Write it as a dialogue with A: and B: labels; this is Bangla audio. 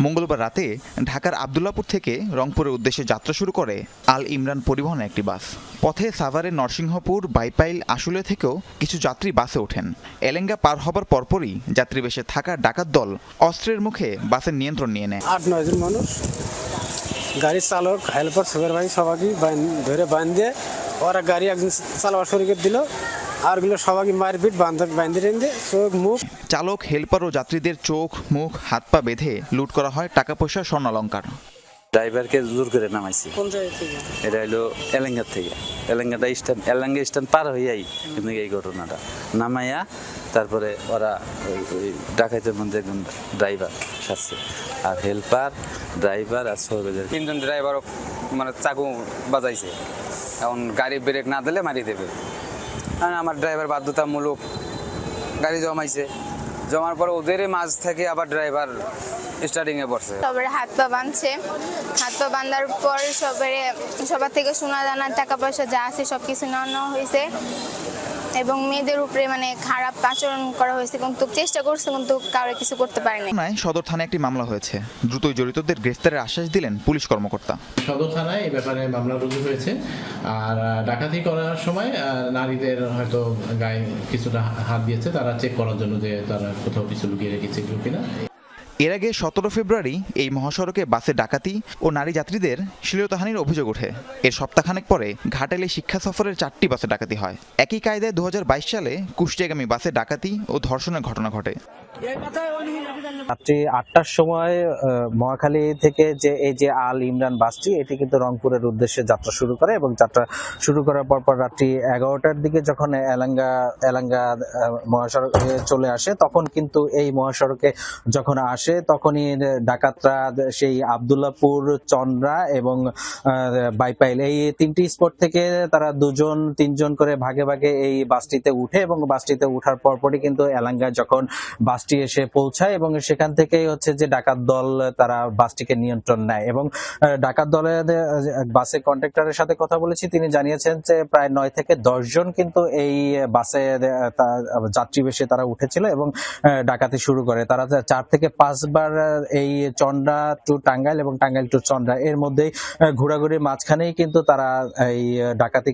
A: মঙ্গলবার রাতে ঢাকার আবদুল্লাপুর থেকে রংপুরের উদ্দেশ্যে যাত্রা শুরু করে আল ইমরান পরিবহনে একটি বাস। পথে সাভারের নরসিংহপুর, বাইপাইল, আশুলে থেকেও কিছু যাত্রী বাসে ওঠেন। এলেঙ্গা পার হবার পরপরই যাত্রী বেশে থাকা ডাকাত দল অস্ত্রের মুখে বাসের নিয়ন্ত্রণ নিয়ে নেয়।
B: আট নয়জন মানুষ, গাড়ির চালক হেল্পার সুপারভাই সবাইকে বান- ধরে বাঁধে ওরা গাড়ি একজন চালাবার শুরু করে দিল। আরগুলো সবাইকে মারপিট বান্ধব বাঁধে রেঁধে চোখ মুখ।
A: চালক হেলপার ও যাত্রীদের চোখ মুখ হাত পা বেঁধে লুট করা হয় টাকা পয়সা স্বর্ণালঙ্কার।
C: ড্রাইভারকে জোর করে নামাইছি।
B: কোন জায়গা
C: এটা হলো এলেঙ্গার থেকে। এলেঙ্গাটা স্ট্যান্ড এলেঙ্গা স্ট্যান্ড পার হইয়াই কিন্তু এই ঘটনাটা। নামাইয়া তারপরে ওরা ওই- ডাকাইতের মধ্যে একজন ড্রাইভার সাথে আর হেল্পার ড্রাইভার আর সহবেদের
D: তিনজন ড্রাইভারও মানে চাকু বাজাইছে। এখন গাড়ি ব্রেক না দিলে মারি দেবে। আমার ড্রাইভার বাধ্যতামূলক গাড়ি জমাইছে। জমার পর ওদেরই মাছ থেকে আবার ড্রাইভার স্টার্টিংয়ে পড়ছে।
E: সবার হাত পা বাঁধছে। হাত পা বাঁধার পর সবার সবার থেকে সোনা দানা টাকা পয়সা যা আছে সব কিছু নেওয়া হয়েছে এবং মেয়েদের উপরে মানে খারাপ আচরণ করা হয়েছে কিন্তু চেষ্টা করছে কিন্তু কারও কিছু করতে পারেনি।
A: সদর থানায় একটি মামলা হয়েছে। দ্রুতই জড়িতদের গ্রেফতারের আশ্বাস দিলেন পুলিশ কর্মকর্তা।
F: সদর থানায় এই ব্যাপারে মামলা রুজু হয়েছে। আর ডাকাতি করার সময় নারীদের হয়তো গায়ে কিছুটা হাত দিয়েছে তারা চেক করার জন্য যে তারা কোথাও কিছু লুকিয়ে রেখেছে কিনা।
A: এর আগে সতেরো ফেব্রুয়ারি এই মহাসড়কে বাসে ডাকাতি ও নারী যাত্রীদের শ্লীলতাহানির অভিযোগ ওঠে। এর সপ্তাহখানেক পরে ঘাটালে শিক্ষা সফরের চারটি বাসে ডাকাতি হয়। একই কায়দায় দুই হাজার বাইশ সালে কুষ্টিয়াগামী বাসে ডাকাতি ও ধর্ষণের ঘটনা ঘটে।
G: রাত্রি আটটার সময় মহাখালী থেকে যে এই যে আল ইমরান বাসটি, এটি কিন্তু রংপুরের উদ্দেশ্যে যাত্রা শুরু করে এবং যাত্রা শুরু করার পর পর রাত্রি এগারোটার দিকে যখন এলাঙ্গা এলাঙ্গা মহাসড়কে চলে আসে, তখন কিন্তু এই মহাসড়কে যখন আসে তখনই ডাকাতরা সেই আবদুল্লাপুর, চন্দ্রা এবং বাইপাইল এই তিনটি স্পট থেকে তারা দুজন, তিনজন করে ভাগে ভাগে এই বাসটিতে উঠে এবং বাসটিতে উঠার পরপরই কিন্তু এলাঙ্গায় যখন বাসটি এসে পৌঁছায় এবং সেখান থেকেই হচ্ছে যে ডাকাত দল তারা বাসটিকে নিয়ন্ত্রণ নেয় এবং ডাকাত দলের বাসে কন্ট্রাক্টরের সাথে কথা বলেছি, তিনি জানিয়েছেন যে প্রায় নয় থেকে দশ জন কিন্তু এই বাসে যাত্রী বেশে তারা উঠেছিল এবং ডাকাতি শুরু করে। তারা চার থেকে পাঁচবার আহ, এই চন্ডা টু টাঙ্গাইল এবং টাঙ্গাইল টু চন্ডা এর মধ্যে ঘোরাঘুরির মাঝখানেই কিন্তু তারা এই ডাকাতি